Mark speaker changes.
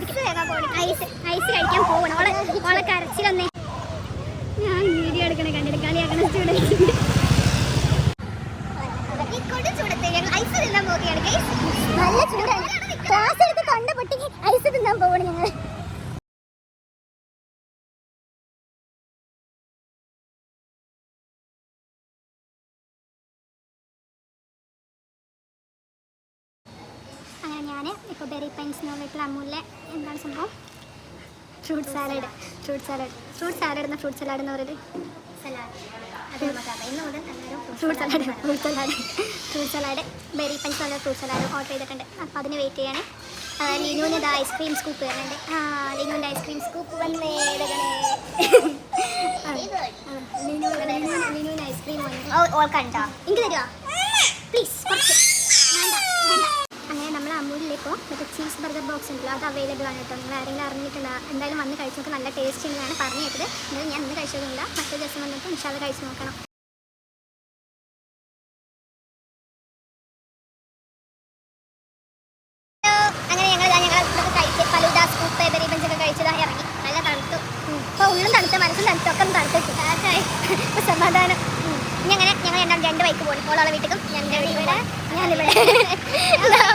Speaker 1: Ice ice കഴിക്കാൻ പോകണം ഓളെ ഓളെ കരച്ചിലൊന്നേ. ഞാൻ വീഡിയോ എടുക്കണേ കണ്ടിട്ട് കളിയാക്കണ സ്റ്റുഡൻസ് ഐസ് തിന്നാൻ പോവുകയാണ്. നല്ല ചൂടാണ്. ക്ലാസ് എടുത്ത് തൊണ്ട പൊട്ടിക്ക് ഐസ് തിന്നാൻ പോവാണ് ഞങ്ങൾ ഞാൻ ഇപ്പോൾ ബെറി പൈൻസ് വീട്ടിൽ അമ്മൂലെ എന്താണ് സംഭവം? Fruit salad fruit salad fruit salad എന്ന ഫ്രൂട്ട് സലാഡ് എന്ന് പറയുന്നത്? Fruit salad fruit salad fruit salad berry pines എന്നുള്ള ഫ്രൂട്ട് സലാഡ് ഓർഡർ ചെയ്തിട്ടുണ്ട്. അപ്പോൾ അതിന് വെയിറ്റ് ചെയ്യണേ. ലിനുവിന് ഇത് ഐസ്ക്രീം സ്കൂപ്പ് വരുന്നുണ്ട്. ആ ലിനുവിന്റെ ഐസ്ക്രീം സ്കൂപ്പ് വന്നേ ലിനുവിന് ഐസ്ക്രീം വന്നു. ഓൾക്കണ്ടോ എനിക്ക് തരുമോ പ്ലീസ് കുറച്ച്. അമൂലിൽ ഇപ്പോൾ മറ്റേ ചീസ് ബർഗർ ബോക്സ് ഉണ്ടല്ലോ അത് അവൈലബിൾ ആണ് കേട്ടോ. നിങ്ങൾ ആരെങ്കിലും അറിഞ്ഞിട്ടുണ്ടോ എന്തായാലും വന്ന് കഴിച്ച് നോക്കാൻ നല്ല ടേസ്റ്റ് ഉണ്ടെന്നാണ് പറഞ്ഞു കേട്ടത് എന്തായാലും ഞാൻ ഇന്ന് കഴിച്ചതുമില്ല മറ്റേ ദിവസം വന്നിട്ട് ഇൻഷാൽ കഴിച്ചു നോക്കണം. അങ്ങനെ ഞങ്ങൾ ഞങ്ങൾ ഇതൊക്കെ കഴിച്ച് ഫലൂദ സ്കൂപ്പ് പേപ്പറി കഴിച്ചതാ ഇറങ്ങി. നല്ല തണുത്തു. ഇപ്പോൾ ഉള്ളും തണുത്ത മനസ്സും തണുത്തു ഒക്കെ തണുത്തു ഇപ്പോൾ സമാധാനം. ഉം. ഇനി അങ്ങനെ ഞങ്ങൾ രണ്ടാം രണ്ട് ബൈക്ക് പോകും ഓളോളെ വീട്ടിലും ഞാൻ വീട്ടിൽ ഞാനിവിടെ.